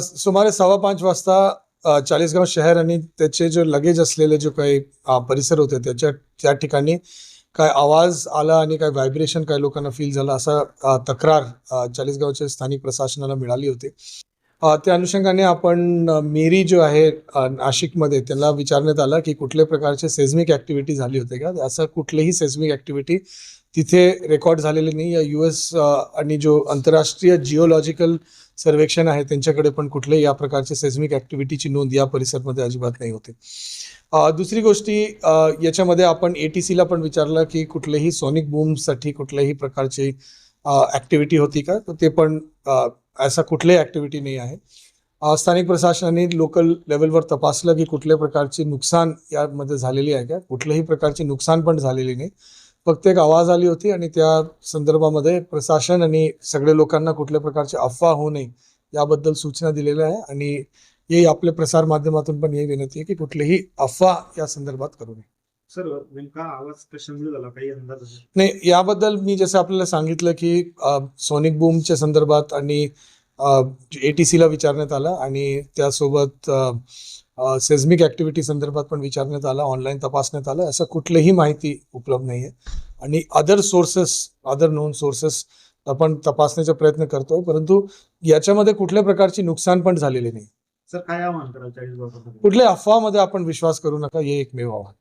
सुमारे सव्वा पाच वाजता चाळीसगाव शहर आणि त्याचे जे लगेज असलेले जे काही परिसर होते त्याच्या त्या ठिकाणी काय आवाज आला आणि काय व्हायब्रेशन काय लोकांना फील झालं असा तक्रार चाळीसगावच्या स्थानिक प्रशासनाला मिळाली होती. त्या अनुषंगाने आपण मेरी जो आहे नाशिकमध्ये त्याला विचारण्यात आलं की कुठल्या प्रकारचे सेझमिक ॲक्टिव्हिटी झाली होते का? असं कुठलीही सेझमिक ॲक्टिव्हिटी तिथे रेकॉर्ड झालेली नाही. या यू एस आणि जो आंतरराष्ट्रीय जिओलॉजिकल सर्वेक्षण आहे त्यांच्याकडे पण कुठल्याही या प्रकारचे सेझमिक ॲक्टिव्हिटीची नोंद या परिसरमध्ये अजिबात नाही होते. दुसरी गोष्टी याच्यामध्ये आपण ए टी सीला पण विचारलं की कुठलेही सोनिक बूमसाठी कुठल्याही प्रकारची ॲक्टिव्हिटी होती का? तर ते पण असा कुठल्याही ॲक्टिव्हिटी नाही आहे. स्थानिक प्रशासनाने लोकल लेवलवर तपासलं की कुठल्या प्रकारची नुकसान यामध्ये झालेली आहे का? कुठल्याही प्रकारची नुकसान पण झालेली नाही. फक्त एक आवाज आली होती आणि त्या संदर्भामध्ये प्रशासन आणि सगळ्या लोकांना कुठल्या प्रकारची अफवा होऊ नये याबद्दल सूचना दिलेल्या आहे आणि हे आपल्या प्रसार माध्यमातून पण ही विनंती आहे की कुठलीही अफवा या संदर्भात करू नये. सर नेमका आवाज कशामुळे झाला? काही अंदाज? नाही याबद्दल मी जसं आपल्याला सांगितलं की सोनिक बूमच्या संदर्भात आणि ए टी सीला विचारण्यात आलं आणि त्यासोबत सेझमिक ॲक्टिव्हिटी संदर्भात पण विचारण्यात आलं ऑनलाईन तपासण्यात आलं. असं कुठलीही माहिती उपलब्ध नाही आहे आणि other sources other known sources आपण तपासण्याचा प्रयत्न करतोय परंतु याच्यामध्ये कुठल्या प्रकारची नुकसान पण झालेली नाही. कुठल्या अफवामध्ये आपण विश्वास करू नका हे एकमेव आव्हान.